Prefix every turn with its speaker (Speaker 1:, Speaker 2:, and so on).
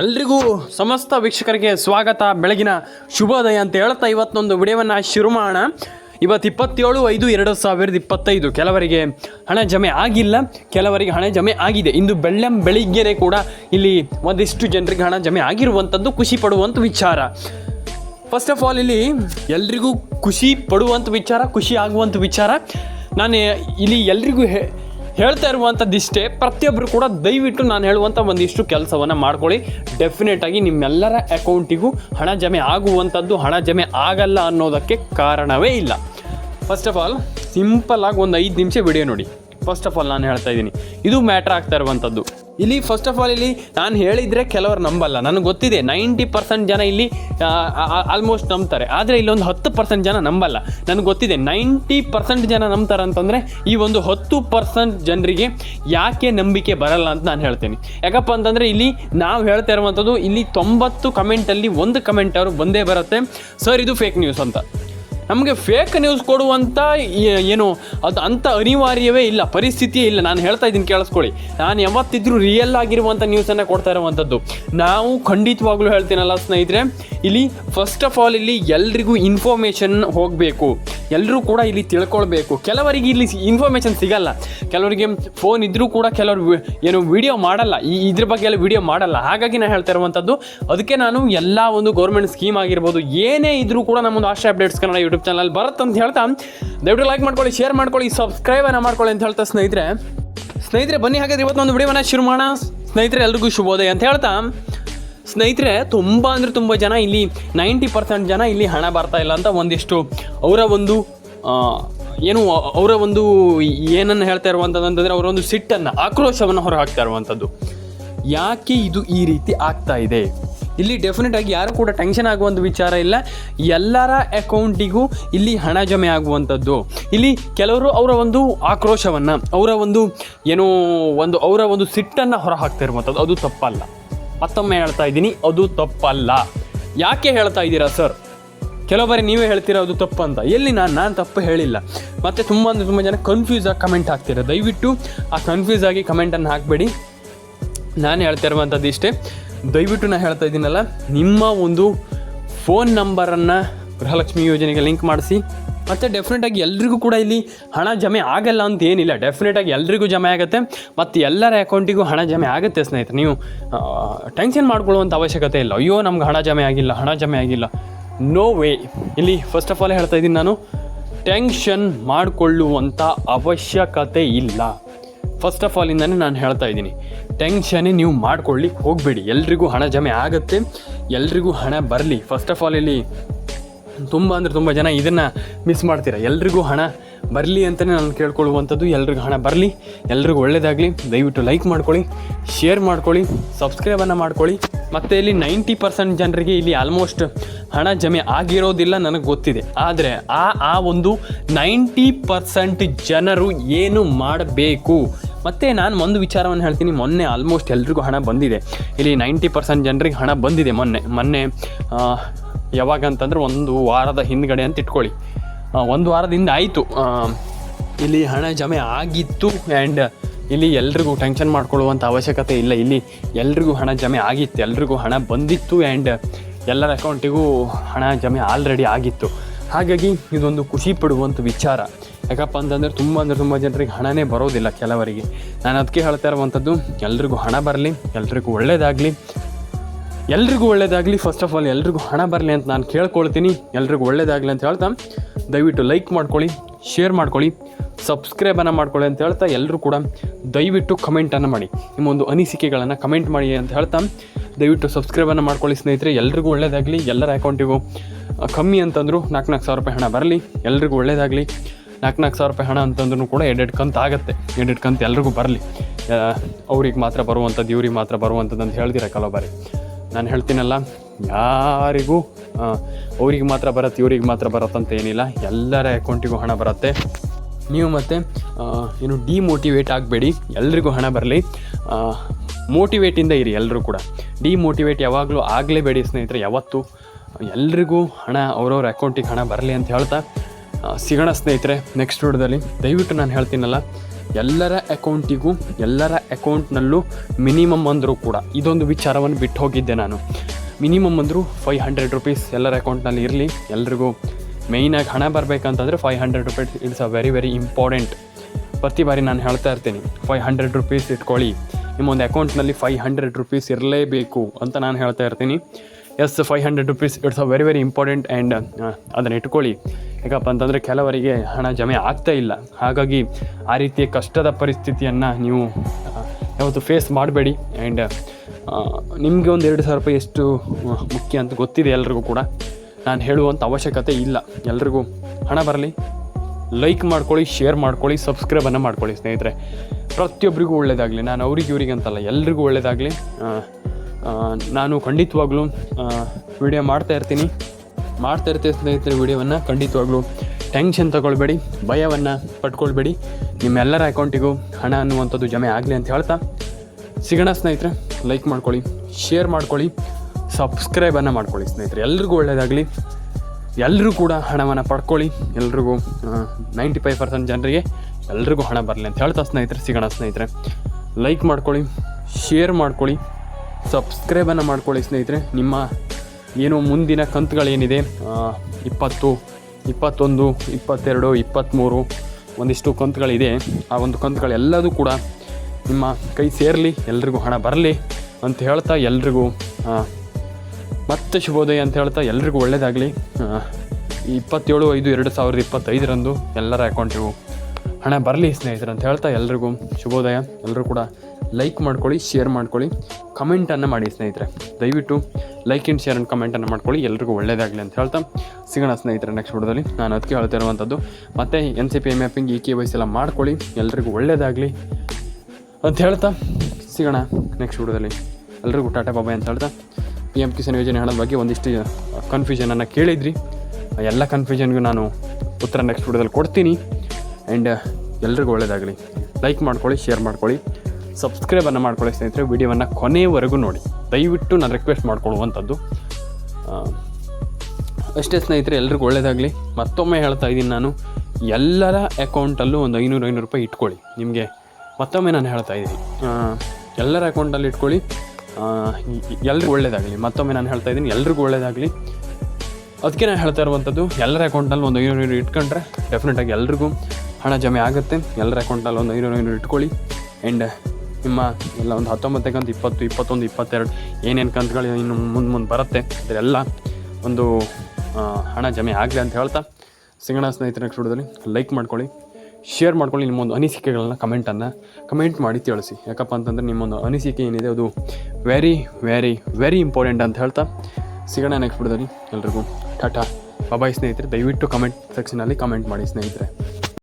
Speaker 1: ಎಲ್ರಿಗೂ ಸಮಸ್ತ ವೀಕ್ಷಕರಿಗೆ ಸ್ವಾಗತ. ಬೆಳಗಿನ ಶುಭೋದಯ ಅಂತ ಹೇಳ್ತಾ ಇವತ್ತೊಂದು ವಿಡಿಯೋವನ್ನು ಶುರು ಮಾಡೋಣ. ಇವತ್ತು ಇಪ್ಪತ್ತೇಳು ಐದು ಎರಡು ಸಾವಿರದ ಇಪ್ಪತ್ತೈದು. ಕೆಲವರಿಗೆ ಹಣ ಜಮೆ ಆಗಿಲ್ಲ, ಕೆಲವರಿಗೆ ಹಣ ಜಮೆ ಆಗಿದೆ. ಇಂದು ಬೆಳ್ಳಂ ಬೆಳಿಗ್ಗೆ ಕೂಡ ಇಲ್ಲಿ ಒಂದಿಷ್ಟು ಜನರಿಗೆ ಹಣ ಜಮೆ ಆಗಿರುವಂಥದ್ದು ಖುಷಿ ಪಡುವಂಥ ವಿಚಾರ. ಫಸ್ಟ್ ಆಫ್ ಆಲ್ ಇಲ್ಲಿ ಎಲ್ರಿಗೂ ಖುಷಿ ಪಡುವಂಥ ವಿಚಾರ, ಖುಷಿ ಆಗುವಂಥ ವಿಚಾರ. ನಾನು ಇಲ್ಲಿ ಎಲ್ರಿಗೂ ಹೇ ಹೇಳ್ತಾ ಇರುವಂಥದ್ದು ಇಷ್ಟೇ. ಪ್ರತಿಯೊಬ್ಬರು ಕೂಡ ದಯವಿಟ್ಟು ನಾನು ಹೇಳುವಂಥ ಒಂದಿಷ್ಟು ಕೆಲಸವನ್ನು ಮಾಡ್ಕೊಳ್ಳಿ. ಡೆಫಿನೆಟಾಗಿ ನಿಮ್ಮೆಲ್ಲರ ಅಕೌಂಟಿಗೂ ಹಣ ಜಮೆ ಆಗುವಂಥದ್ದು ಹಣ ಜಮೆ ಆಗಲ್ಲ ಅನ್ನೋದಕ್ಕೆ ಕಾರಣವೇ ಇಲ್ಲ. ಫಸ್ಟ್ ಆಫ್ ಆಲ್ ಸಿಂಪಲ್ ಆಗಿ ಒಂದು ಐದು ನಿಮಿಷ ವಿಡಿಯೋ ನೋಡಿ. ಫಸ್ಟ್ ಆಫ್ ಆಲ್ ನಾನು ಹೇಳ್ತಾ ಇದ್ದೀನಿ. ಇದು ಮ್ಯಾಟ್ರ್ ಆಗ್ತಾ ಇರುವಂಥದ್ದು ಇಲ್ಲಿ ಫಸ್ಟ್ ಆಫ್ ಆಲ್ ಇಲ್ಲಿ ನಾನು ಹೇಳಿದರೆ ಕೆಲವರು ನಂಬಲ್ಲ. ನನಗೆ ಗೊತ್ತಿದೆ ನೈಂಟಿ ಪರ್ಸೆಂಟ್ ಜನ ಇಲ್ಲಿ ಆಲ್ಮೋಸ್ಟ್ ನಂಬ್ತಾರೆ. ಆದರೆ ಇಲ್ಲೊಂದು ಹತ್ತು ಪರ್ಸೆಂಟ್ ಜನ ನಂಬಲ್ಲ. ನನಗೆ ಗೊತ್ತಿದೆ ನೈಂಟಿ ಪರ್ಸೆಂಟ್ ಜನ ನಂಬ್ತಾರೆ ಅಂತಂದರೆ ಈ ಒಂದು ಹತ್ತು ಪರ್ಸೆಂಟ್ ಜನರಿಗೆ ಯಾಕೆ ನಂಬಿಕೆ ಬರಲ್ಲ ಅಂತ ನಾನು ಹೇಳ್ತೀನಿ. ಯಾಕಪ್ಪ ಅಂತಂದರೆ ಇಲ್ಲಿ ನಾವು ಹೇಳ್ತಾ ಇರುವಂಥದ್ದು ಇಲ್ಲಿ ತೊಂಬತ್ತು ಕಮೆಂಟಲ್ಲಿ ಒಂದು ಕಮೆಂಟ್ ಅವರು ಬಂದೇ ಬರುತ್ತೆ. ಸರ್, ಇದು ಫೇಕ್ ನ್ಯೂಸ್ ಅಂತ. ನಮಗೆ ಫೇಕ್ ನ್ಯೂಸ್ ಕೊಡುವಂಥ ಏನು, ಅದು ಅಂಥ ಅನಿವಾರ್ಯವೇ ಇಲ್ಲ, ಪರಿಸ್ಥಿತಿಯೇ ಇಲ್ಲ. ನಾನು ಹೇಳ್ತಾ ಇದ್ದೀನಿ, ಕೇಳಿಸ್ಕೊಳ್ಳಿ. ನಾನು ಯಾವತ್ತಿದ್ರೂ ರಿಯಲ್ ಆಗಿರುವಂಥ ನ್ಯೂಸನ್ನು ಕೊಡ್ತಾ ಇರುವಂಥದ್ದು. ನಾವು ಖಂಡಿತವಾಗ್ಲೂ ಹೇಳ್ತೀನಲ್ಲ ಸ್ನೇಹಿತರೆ, ಇಲ್ಲಿ ಫಸ್ಟ್ ಆಫ್ ಆಲ್ ಇಲ್ಲಿ ಎಲ್ರಿಗೂ ಇನ್ಫಾರ್ಮೇಷನ್ ಹೋಗಬೇಕು. ಎಲ್ಲರೂ ಕೂಡ ಇಲ್ಲಿ ತಿಳ್ಕೊಳ್ಬೇಕು. ಕೆಲವರಿಗೆ ಇಲ್ಲಿ ಇನ್ಫಾರ್ಮೇಷನ್ ಸಿಗಲ್ಲ. ಕೆಲವರಿಗೆ ಫೋನ್ ಇದ್ದರೂ ಕೂಡ ಕೆಲವರು ಏನು ವಿಡಿಯೋ ಮಾಡಲ್ಲ. ಈ, ಇದ್ರ ಬಗ್ಗೆ ಎಲ್ಲ ವಿಡಿಯೋ ಮಾಡಲ್ಲ. ಹಾಗಾಗಿ ನಾನು ಹೇಳ್ತಾ ಇರುವಂಥದ್ದು, ಅದಕ್ಕೆ ನಾನು ಎಲ್ಲ ಒಂದು ಗೌರ್ಮೆಂಟ್ ಸ್ಕೀಮ್ ಆಗಿರ್ಬೋದು, ಏನೇ ಇದ್ರೂ ಕೂಡ ನಮ್ಮೊಂದು Asha updates Kannada YouTube channel ಬರುತ್ತೆ ಅಂತ ಹೇಳ್ತಾ, ದಯವಿಟ್ಟು ಲೈಕ್ ಮಾಡ್ಕೊಳ್ಳಿ ಶೇರ್ ಮಾಡ್ಕೊಳ್ಳಿ ಸಬ್ಸ್ಕ್ರೈಬನ್ನು ಮಾಡ್ಕೊಳ್ಳಿ ಅಂತ ಹೇಳ್ತಾ ಸ್ನೇಹಿತರೆ. ಸ್ನೇಹಿತರೆ, ಬನ್ನಿ ಹಾಗಾದ್ರೆ ಇವತ್ತೊಂದು ವಿಡಿಯೋನ ಶುರು ಮಾಡೋಣ. ಸ್ನೇಹಿತರೆ, ಎಲ್ರಿಗೂ ಶುಭೋದಯ ಅಂತ ಹೇಳ್ತಾ, ಸ್ನೇಹಿತರೆ, ತುಂಬ ಅಂದರೆ ತುಂಬ ಜನ ಇಲ್ಲಿ ನೈಂಟಿ ಪರ್ಸೆಂಟ್ ಜನ ಇಲ್ಲಿ ಹಣ ಬರ್ತಾ ಇಲ್ಲ ಅಂತ ಒಂದಿಷ್ಟು ಅವರ ಒಂದು ಏನು, ಅವರ ಒಂದು ಏನನ್ನು ಹೇಳ್ತಾ ಇರುವಂಥದ್ದು ಅಂತಂದರೆ ಅವರ ಒಂದು ಸಿಟ್ಟನ್ನು, ಆಕ್ರೋಶವನ್ನು ಹೊರ ಹಾಕ್ತಾ ಇರುವಂಥದ್ದು ಯಾಕೆ ಇದು ಈ ರೀತಿ ಆಗ್ತಾ ಇದೆ? ಇಲ್ಲಿ ಡೆಫಿನೆಟ್ ಆಗಿ ಯಾರು ಕೂಡ ಟೆನ್ಷನ್ ಆಗುವಂಥ ವಿಚಾರ ಇಲ್ಲ. ಎಲ್ಲರ ಅಕೌಂಟಿಗೂ ಇಲ್ಲಿ ಹಣ ಜಮೆ ಆಗುವಂಥದ್ದು. ಇಲ್ಲಿ ಕೆಲವರು ಅವರ ಒಂದು ಆಕ್ರೋಶವನ್ನು, ಅವರ ಒಂದು ಏನೋ ಒಂದು, ಅವರ ಒಂದು ಸಿಟ್ಟನ್ನು ಹೊರ ಹಾಕ್ತಾ ಇರುವಂಥದ್ದು ಅದು ತಪ್ಪಲ್ಲ. ಮತ್ತೊಮ್ಮೆ ಹೇಳ್ತಾ ಇದ್ದೀನಿ, ಅದು ತಪ್ಪಲ್ಲ. ಯಾಕೆ ಹೇಳ್ತಾ ಇದ್ದೀರಾ ಸರ್ ಕೆಲವು ಬಾರಿ ನೀವೇ ಹೇಳ್ತೀರಾ ಅದು ತಪ್ಪು ಅಂತ? ಎಲ್ಲಿ ನಾನು ನಾನು ತಪ್ಪು ಹೇಳಿಲ್ಲ. ಮತ್ತು ತುಂಬ ಅಂದರೆ ತುಂಬ ಜನ ಕನ್ಫ್ಯೂಸ್ ಆಗಿ ಕಮೆಂಟ್ ಹಾಕ್ತೀರ. ದಯವಿಟ್ಟು ಆ ಕನ್ಫ್ಯೂಸ್ ಆಗಿ ಕಮೆಂಟನ್ನು ಹಾಕಬೇಡಿ. ನಾನು ಹೇಳ್ತಾ ಇರುವಂಥದ್ದು ಇಷ್ಟೇ. ದಯವಿಟ್ಟು ನಾನು ಹೇಳ್ತಾ ಇದ್ದೀನಲ್ಲ, ನಿಮ್ಮ ಒಂದು ಫೋನ್ ನಂಬರನ್ನು ಗೃಹಲಕ್ಷ್ಮಿ ಯೋಜನೆಗೆ ಲಿಂಕ್ ಮಾಡಿಸಿ. ಮತ್ತು ಡೆಫಿನೆಟಾಗಿ ಎಲ್ರಿಗೂ ಕೂಡ ಇಲ್ಲಿ ಹಣ ಜಮೆ ಆಗಲ್ಲ ಅಂತ ಏನಿಲ್ಲ. ಡೆಫಿನೆಟಾಗಿ ಎಲ್ರಿಗೂ ಜಮೆ ಆಗುತ್ತೆ. ಮತ್ತು ಎಲ್ಲರ ಅಕೌಂಟಿಗೂ ಹಣ ಜಮೆ ಆಗುತ್ತೆ ಸ್ನೇಹಿತರೆ. ನೀವು ಟೆನ್ಷನ್ ಮಾಡ್ಕೊಳ್ಳುವಂಥ ಅವಶ್ಯಕತೆ ಇಲ್ಲ. ಅಯ್ಯೋ, ನಮ್ಗೆ ಹಣ ಜಮೆ ಆಗಿಲ್ಲ, ಹಣ ಜಮೆ ಆಗಿಲ್ಲ. ನೋ ವೇ ಇಲ್ಲಿ ಫಸ್ಟ್ ಆಫ್ ಆಲ್ ಹೇಳ್ತಾ ಇದ್ದೀನಿ ನಾನು ಟೆನ್ಷನ್ ಮಾಡಿಕೊಳ್ಳುವಂಥ ಅವಶ್ಯಕತೆ ಇಲ್ಲ. ಫಸ್ಟ್ ಆಫ್ ಆಲ್ ಇಂದಾನೆ ನಾನು ಹೇಳ್ತಾ ಇದ್ದೀನಿ. ಟೆನ್ಷನ್ನೇ ನೀವು ಮಾಡ್ಕೊಳ್ಳಿ ಹೋಗಬೇಡಿ. ಎಲ್ರಿಗೂ ಹಣ ಜಮೆ ಆಗುತ್ತೆ. ಎಲ್ರಿಗೂ ಹಣ ಬರಲಿ. ಫಸ್ಟ್ ಆಫ್ ಆಲ್ ಇಲ್ಲಿ ತುಂಬ ಅಂದರೆ ತುಂಬ ಜನ ಇದನ್ನು ಮಿಸ್ ಮಾಡ್ತೀರಾ. ಎಲ್ರಿಗೂ ಹಣ ಬರಲಿ ಅಂತಲೇ ನಾನು ಕೇಳ್ಕೊಳ್ಳುವಂಥದ್ದು. ಎಲ್ರಿಗೂ ಹಣ ಬರಲಿ. ಎಲ್ರಿಗೂ ಒಳ್ಳೆಯದಾಗಲಿ ದಯವಿಟ್ಟು ಲೈಕ್ ಮಾಡ್ಕೊಳ್ಳಿ. ಶೇರ್ ಮಾಡ್ಕೊಳ್ಳಿ. ಸಬ್ಸ್ಕ್ರೈಬನ್ನು ಮಾಡ್ಕೊಳ್ಳಿ. ಮತ್ತು ಇಲ್ಲಿ ನೈಂಟಿ ಪರ್ಸೆಂಟ್ ಜನರಿಗೆ ಇಲ್ಲಿ ಆಲ್ಮೋಸ್ಟ್ ಹಣ ಜಮೆ ಆಗಿರೋದಿಲ್ಲ ನನಗೆ ಗೊತ್ತಿದೆ. ಆದರೆ ಆ ಆ ಒಂದು ನೈಂಟಿ ಪರ್ಸೆಂಟ್ ಜನರು ಏನು ಮಾಡಬೇಕು? ಮತ್ತು ನಾನು ಒಂದು ವಿಚಾರವನ್ನು ಹೇಳ್ತೀನಿ. ಮೊನ್ನೆ ಆಲ್ಮೋಸ್ಟ್ ಎಲ್ರಿಗೂ ಹಣ ಬಂದಿದೆ. ಇಲ್ಲಿ ನೈಂಟಿ ಪರ್ಸೆಂಟ್ ಜನರಿಗೆ ಹಣ ಬಂದಿದೆ ಮೊನ್ನೆ. ಮೊನ್ನೆ ಯಾವಾಗ ಅಂತಂದ್ರೆ ಒಂದು ವಾರದ ಹಿಂದ್ಗಡೆ ಅಂತ ಇಟ್ಕೊಳ್ಳಿ. ಒಂದು ವಾರದಿಂದ ಆಯಿತು. ಇಲ್ಲಿ ಹಣ ಜಮೆ ಆಗಿತ್ತು ಆ್ಯಂಡ್ ಇಲ್ಲಿ ಎಲ್ರಿಗೂ ಟೆನ್ಷನ್ ಮಾಡ್ಕೊಳ್ಳುವಂಥ ಅವಶ್ಯಕತೆ ಇಲ್ಲ. ಇಲ್ಲಿ ಎಲ್ರಿಗೂ ಹಣ ಜಮೆ ಆಗಿತ್ತು. ಎಲ್ರಿಗೂ ಹಣ ಬಂದಿತ್ತು ಆ್ಯಂಡ್ ಎಲ್ಲರ ಅಕೌಂಟಿಗೂ ಹಣ ಜಮೆ ಆಲ್ರೆಡಿ ಆಗಿತ್ತು. ಹಾಗಾಗಿ ಇದೊಂದು ಖುಷಿ ಪಡುವಂಥ ವಿಚಾರ. ಯಾಕಪ್ಪ ಅಂತಂದರೆ ತುಂಬ ಅಂದರೆ ತುಂಬ ಜನರಿಗೆ ಹಣನೇ ಬರೋದಿಲ್ಲ ಕೆಲವರಿಗೆ. ನಾನು ಅದಕ್ಕೆ ಹೇಳ್ತಾ ಇರುವಂಥದ್ದು, ಎಲ್ರಿಗೂ ಹಣ ಬರಲಿ, ಎಲ್ರಿಗೂ ಒಳ್ಳೆಯದಾಗಲಿ ಎಲ್ರಿಗೂ ಒಳ್ಳೇದಾಗಲಿ ಫಸ್ಟ್ ಆಫ್ ಆಲ್ ಎಲ್ರಿಗೂ ಹಣ ಬರಲಿ ಅಂತ ನಾನು ಕೇಳ್ಕೊಳ್ತೀನಿ. ಎಲ್ರಿಗೂ ಒಳ್ಳೇದಾಗಲಿ ಅಂತ ಹೇಳ್ತಾ, ದಯವಿಟ್ಟು ಲೈಕ್ ಮಾಡ್ಕೊಳ್ಳಿ ಶೇರ್ ಮಾಡ್ಕೊಳ್ಳಿ ಸಬ್ಸ್ಕ್ರೈಬನ್ನು ಮಾಡ್ಕೊಳ್ಳಿ ಅಂತ ಹೇಳ್ತಾ ಎಲ್ಲರೂ ಕೂಡ ದಯವಿಟ್ಟು ಕಮೆಂಟನ್ನು ಮಾಡಿ. ನಿಮ್ಮ ಒಂದು ಅನಿಸಿಕೆಗಳನ್ನು ಕಮೆಂಟ್ ಮಾಡಿ ಅಂತ ಹೇಳ್ತಾ, ದಯವಿಟ್ಟು ಸಬ್ಸ್ಕ್ರೈಬನ್ನು ಮಾಡ್ಕೊಳ್ಳಿ ಸ್ನೇಹಿತರೆ. ಎಲ್ರಿಗೂ ಒಳ್ಳೇದಾಗಲಿ, ಎಲ್ಲರ ಅಕೌಂಟಿಗೂ ಕಮ್ಮಿ ಅಂತಂದರೂ ನಾಲ್ಕು ನಾಲ್ಕು ಸಾವಿರ ರೂಪಾಯಿ ಹಣ ಬರಲಿ, ಎಲ್ರಿಗೂ ಒಳ್ಳೇದಾಗಲಿ. ನಾಲ್ಕು ನಾಲ್ಕು ಸಾವಿರ ರೂಪಾಯಿ ಹಣ ಅಂತಂದ್ರೂ ಕೂಡ ಎಡೆಡ್ ಕಂತು ಆಗುತ್ತೆ. ಎಡೆಡ್ ಕಂತು ಎಲ್ರಿಗೂ ಬರಲಿ. ಅವ್ರಿಗೆ ಮಾತ್ರ ಬರುವಂಥದ್ದು, ಇವ್ರಿಗೆ ಮಾತ್ರ ಬರುವಂಥದ್ದು ಅಂತ ಹೇಳ್ತೀರ ಕೆಲವು ನಾನು ಹೇಳ್ತೀನಲ್ಲ, ಯಾರಿಗೂ ಅವ್ರಿಗೆ ಮಾತ್ರ ಬರುತ್ತೆ, ಇವ್ರಿಗೆ ಮಾತ್ರ ಬರುತ್ತಂತ ಏನಿಲ್ಲ. ಎಲ್ಲರ ಅಕೌಂಟಿಗೂ ಹಣ ಬರುತ್ತೆ. ನೀವು ಮತ್ತು ಏನು ಡಿಮೋಟಿವೇಟ್ ಆಗಬೇಡಿ. ಎಲ್ರಿಗೂ ಹಣ ಬರಲಿ. ಮೋಟಿವೇಟಿಂದ ಇರಿ ಎಲ್ಲರೂ ಕೂಡ. ಡಿಮೋಟಿವೇಟ್ ಯಾವಾಗಲೂ ಆಗಲೇಬೇಡಿ ಸ್ನೇಹಿತರೆ, ಯಾವತ್ತೂ. ಎಲ್ರಿಗೂ ಹಣ, ಅವ್ರವ್ರ ಅಕೌಂಟಿಗೆ ಹಣ ಬರಲಿ ಅಂತ ಹೇಳ್ತಾ ಸಿಗೋಣ ಸ್ನೇಹಿತರೆ ನೆಕ್ಸ್ಟ್ ವಿಡಿಯೋದಲ್ಲಿ. ದಯವಿಟ್ಟು ನಾನು ಹೇಳ್ತೀನಲ್ಲ, ಎಲ್ಲರ ಅಕೌಂಟಿಗೂ, ಎಲ್ಲರ ಅಕೌಂಟ್ನಲ್ಲೂ ಮಿನಿಮಮ್ ಅಂದರೂ ಕೂಡ, ಇದೊಂದು ವಿಚಾರವನ್ನು ಬಿಟ್ಟು ಹೋಗಿದ್ದೆ ನಾನು. ಮಿನಿಮಮ್ ಅಂದರೂ ಫೈವ್ ಹಂಡ್ರೆಡ್ ರುಪೀಸ್ ಎಲ್ಲರ ಅಕೌಂಟ್ನಲ್ಲಿ ಇರಲಿ. ಎಲ್ರಿಗೂ ಮೇಯ್ನಾಗಿ ಹಣ ಬರಬೇಕಂತಂದರೆ five hundred rupees it's a very very important ಪ್ರತಿ ಬಾರಿ ನಾನು ಹೇಳ್ತಾ ಇರ್ತೀನಿ ಫೈವ್ ಹಂಡ್ರೆಡ್ ರುಪೀಸ್ ಇಟ್ಕೊಳ್ಳಿ. ನಿಮ್ಮ ಒಂದು ಅಕೌಂಟ್ನಲ್ಲಿ ಫೈವ್ ಹಂಡ್ರೆಡ್ ರುಪೀಸ್ ಇರಲೇಬೇಕು ಅಂತ ನಾನು ಹೇಳ್ತಾ ಇರ್ತೀನಿ. Yes five hundred rupees it's a very very important and ಅದನ್ನು ಇಟ್ಕೊಳ್ಳಿ. ಯಾಕಪ್ಪ ಅಂತಂದರೆ ಕೆಲವರಿಗೆ ಹಣ ಜಮೆ ಆಗ್ತಾ ಇಲ್ಲ. ಹಾಗಾಗಿ ಆ ರೀತಿಯ ಕಷ್ಟದ ಪರಿಸ್ಥಿತಿಯನ್ನು ನೀವು ಯಾವತ್ತು ಫೇಸ್ ಮಾಡಬೇಡಿ. ಆ್ಯಂಡ್ ನಿಮಗೆ ಒಂದು ಎರಡು ಸಾವಿರ ರೂಪಾಯಿ ಎಷ್ಟು ಮುಖ್ಯ ಅಂತ ಗೊತ್ತಿದೆ ಎಲ್ರಿಗೂ ಕೂಡ. ನಾನು ಹೇಳುವಂಥ ಅವಶ್ಯಕತೆ ಇಲ್ಲ. ಎಲ್ರಿಗೂ ಹಣ ಬರಲಿ ಲೈಕ್ ಮಾಡ್ಕೊಳ್ಳಿ ಶೇರ್ ಮಾಡ್ಕೊಳ್ಳಿ ಸಬ್ಸ್ಕ್ರೈಬನ್ನು ಮಾಡ್ಕೊಳ್ಳಿ ಸ್ನೇಹಿತರೆ. ಪ್ರತಿಯೊಬ್ಬರಿಗೂ ಒಳ್ಳೆಯದಾಗಲಿ ನಾನು ಅವ್ರಿಗೆ ಇವ್ರಿಗೆ ಅಂತಲ್ಲ ಎಲ್ರಿಗೂ ಒಳ್ಳೆಯದಾಗಲಿ ನಾನು ಖಂಡಿತವಾಗ್ಲೂ ವಿಡಿಯೋ ಮಾಡ್ತಾ ಇರ್ತೀನಿ. ಮಾಡ್ತಾ ಇರ್ತೀವಿ ಸ್ನೇಹಿತರೆ ವಿಡಿಯೋವನ್ನು ಖಂಡಿತವಾಗ್ಲೂ ಟೆನ್ಷನ್ ತಗೊಳ್ಬೇಡಿ, ಭಯವನ್ನು ಪಟ್ಕೊಳ್ಬೇಡಿ. ನಿಮ್ಮೆಲ್ಲರ ಅಕೌಂಟಿಗೂ ಹಣ ಅನ್ನುವಂಥದ್ದು ಜಮೆ ಆಗಲಿ ಅಂತ ಹೇಳ್ತಾ ಸಿಗೋಣ ಸ್ನೇಹಿತರೆ ಲೈಕ್ ಮಾಡ್ಕೊಳ್ಳಿ ಶೇರ್ ಮಾಡ್ಕೊಳ್ಳಿ ಸಬ್ಸ್ಕ್ರೈಬನ್ನು ಮಾಡ್ಕೊಳ್ಳಿ ಸ್ನೇಹಿತರೆ. ಎಲ್ರಿಗೂ ಒಳ್ಳೆಯದಾಗಲಿ ಎಲ್ಲರೂ ಕೂಡ ಹಣವನ್ನು ಪಡ್ಕೊಳ್ಳಿ. ಎಲ್ರಿಗೂ ನೈಂಟಿ ಫೈವ್ ಪರ್ಸೆಂಟ್ ಜನರಿಗೆ ಎಲ್ರಿಗೂ ಹಣ ಬರಲಿ ಅಂತ ಹೇಳ್ತಾ ಸ್ನೇಹಿತರೆ, ಸಿಗೋಣ ಸ್ನೇಹಿತರೆ. ಲೈಕ್ ಮಾಡ್ಕೊಳ್ಳಿ ಶೇರ್ ಮಾಡ್ಕೊಳ್ಳಿ ಸಬ್ಸ್ಕ್ರೈಬನ್ನು ಮಾಡ್ಕೊಳ್ಳಿ ಸ್ನೇಹಿತರೆ. ನಿಮ್ಮ ಏನು ಮುಂದಿನ ಕಂತುಗಳೇನಿದೆ? ಇಪ್ಪತ್ತು, ಇಪ್ಪತ್ತೊಂದು, ಇಪ್ಪತ್ತೆರಡು ಇಪ್ಪತ್ತ್ಮೂರು ಒಂದಿಷ್ಟು ಕಂತುಗಳಿದೆ. ಆ ಒಂದು ಕಂತುಗಳೆಲ್ಲದೂ ಕೂಡ ನಿಮ್ಮ ಕೈ ಸೇರಲಿ, ಎಲ್ರಿಗೂ ಹಣ ಬರಲಿ ಅಂತ ಹೇಳ್ತಾ ಎಲ್ರಿಗೂ ಮತ್ತೆ ಶುಭೋದಯ ಅಂತ ಹೇಳ್ತಾ ಎಲ್ರಿಗೂ ಒಳ್ಳೆಯದಾಗಲಿ ಇಪ್ಪತ್ತೇಳು, ಐದು, ಎರಡು ಸಾವಿರದ ಇಪ್ಪತ್ತೈದರಂದು ಎಲ್ಲರ ಅಕೌಂಟಿಗೂ ಹಣ ಬರಲಿ ಸ್ನೇಹಿತರು ಅಂತ ಹೇಳ್ತಾ ಎಲ್ರಿಗೂ ಶುಭೋದಯ. ಎಲ್ಲರೂ ಕೂಡ ಲೈಕ್ ಮಾಡ್ಕೊಳ್ಳಿ ಶೇರ್ ಮಾಡ್ಕೊಳ್ಳಿ ಕಮೆಂಟನ್ನು ಮಾಡಿ ಸ್ನೇಹಿತರೆ. ದಯವಿಟ್ಟು ಲೈಕ್ ಆ್ಯಂಡ್ ಶೇರ್ ಆ್ಯಂಡ್ ಕಮೆಂಟನ್ನು ಮಾಡ್ಕೊಳ್ಳಿ. ಎಲ್ರಿಗೂ ಒಳ್ಳೆಯದಾಗಲಿ ಅಂತ ಹೇಳ್ತಾ ಸಿಗೋಣ ಸ್ನೇಹಿತರೆ ನೆಕ್ಸ್ಟ್ ವಿಡಿಯೋದಲ್ಲಿ. ನಾನು ಅದಕ್ಕೆ ಹೇಳ್ತಾ ಇರುವಂಥದ್ದು, ಮತ್ತು N C P mapping E K Y C ಎಲ್ಲ ಮಾಡ್ಕೊಳ್ಳಿ. ಎಲ್ರಿಗೂ ಒಳ್ಳೆಯದಾಗಲಿ ಅಂತ ಹೇಳ್ತಾ ಸಿಗೋಣ ನೆಕ್ಸ್ಟ್ ವಿಡಿಯೋದಲ್ಲಿ. ಎಲ್ರಿಗೂ ಟಾಟಾ ಬಾಬಾಯ್ ಅಂತ ಹೇಳ್ತಾ ಪಿ ಎಂ ಕಿಸಾನ್ ಯೋಜನೆ ಹಣದ ಬಗ್ಗೆ ಒಂದಿಷ್ಟು ಕನ್ಫ್ಯೂಷನನ್ನು ಕೇಳಿದ್ರಿ. ಎಲ್ಲ ಕನ್ಫ್ಯೂಷನ್ಗೂ ನಾನು ಉತ್ತರ ನೆಕ್ಸ್ಟ್ ವಿಡಿಯೋದಲ್ಲಿ ಕೊಡ್ತೀನಿ. ಆ್ಯಂಡ್ ಎಲ್ರಿಗೂ ಒಳ್ಳೆಯದಾಗಲಿ ಲೈಕ್ ಮಾಡ್ಕೊಳ್ಳಿ ಶೇರ್ ಮಾಡ್ಕೊಳ್ಳಿ. ಸಬ್ಸ್ಕ್ರೈಬನ್ನು ಮಾಡ್ಕೊಳ್ಳಿ ಸ್ನೇಹಿತರೆ, ವಿಡಿಯೋವನ್ನು ಕೊನೆಯವರೆಗೂ ನೋಡಿ. ದಯವಿಟ್ಟು ನಾನು ರಿಕ್ವೆಸ್ಟ್ ಮಾಡ್ಕೊಳ್ಳುವಂಥದ್ದು. ಅಷ್ಟೇ ಸ್ನೇಹಿತರೆ, ಎಲ್ರಿಗೂ ಒಳ್ಳೆಯದಾಗಲಿ ಮತ್ತೊಮ್ಮೆ ಹೇಳ್ತಾ ಇದ್ದೀನಿ ನಾನು, ಎಲ್ಲರ ಅಕೌಂಟಲ್ಲೂ ಒಂದು ಐನೂರು ಐನೂರು ರೂಪಾಯಿ ಇಟ್ಕೊಳ್ಳಿ. ನಿಮಗೆ ಮತ್ತೊಮ್ಮೆ ನಾನು ಹೇಳ್ತಾ ಇದ್ದೀನಿ. ಎಲ್ಲರ ಅಕೌಂಟಲ್ಲಿ ಇಟ್ಕೊಳ್ಳಿ. ಎಲ್ರಿಗೂ ಒಳ್ಳೆಯದಾಗಲಿ ಮತ್ತೊಮ್ಮೆ ನಾನು ಹೇಳ್ತಾ ಇದ್ದೀನಿ, ಎಲ್ರಿಗೂ ಒಳ್ಳೆಯದಾಗಲಿ ಅದಕ್ಕೆ ನಾನು ಹೇಳ್ತಾ ಇರುವಂಥದ್ದು, ಎಲ್ಲರ ಅಕೌಂಟಲ್ಲಿ ಒಂದು ಐನೂರು ಐನೂರು ಇಟ್ಕೊಂಡ್ರೆ ಡೆಫಿನೆಟಾಗಿ ಎಲ್ರಿಗೂ ಹಣ ಜಮೆ ಆಗುತ್ತೆ. ಎಲ್ಲರ ಅಕೌಂಟಲ್ಲಿ ಒಂದು ಐನೂರು ಐನೂರು ಇಟ್ಕೊಳ್ಳಿ. ಆ್ಯಂಡ್ ನಿಮ್ಮ ಎಲ್ಲ ಒಂದು ಹತ್ತೊಂಬತ್ತು ಕಂತು ಇಪ್ಪತ್ತು, ಇಪ್ಪತ್ತೊಂದು, ಇಪ್ಪತ್ತೆರಡು, ಏನೇನು ಕಂತುಗಳು ಇನ್ನು ಮುಂದೆ ಮುಂದೆ ಬರುತ್ತೆ ಅದರೆಲ್ಲ ಒಂದು ಹಣ ಜಮೆ ಆಗಲಿ ಅಂತ ಹೇಳ್ತಾ ಸಿಂಗಣ ಸ್ನೇಹಿತರ ನೆಕ್ಸ್ಟ್ ವಿಡಿಯೋದಲ್ಲಿ ಲೈಕ್ ಮಾಡ್ಕೊಳ್ಳಿ ಶೇರ್ ಮಾಡ್ಕೊಳ್ಳಿ ನಿಮ್ಮೊಂದು ಅನಿಸಿಕೆಗಳನ್ನ ಕಮೆಂಟನ್ನು ಕಮೆಂಟ್ ಮಾಡಿ ತಿಳಿಸಿ. ಯಾಕಪ್ಪ ಅಂತಂದರೆ ನಿಮ್ಮೊಂದು ಅನಿಸಿಕೆ ಏನಿದೆ ಅದು ವೆರಿ ವೆರಿ ವೆರಿ ಇಂಪಾರ್ಟೆಂಟ್ ಅಂತ ಹೇಳ್ತಾ ಸಿಗೋಣ ನೆಕ್ಸ್ಟ್ ಬಿಡೋದಲ್ಲಿ ಎಲ್ರಿಗೂ ಟಾಟಾ. ಬಾಬಾಯ್ ಸ್ನೇಹಿತರೆ, ದಯವಿಟ್ಟು ಕಮೆಂಟ್ ಸೆಕ್ಷನಲ್ಲಿ ಕಮೆಂಟ್ ಮಾಡಿ ಸ್ನೇಹಿತರೆ.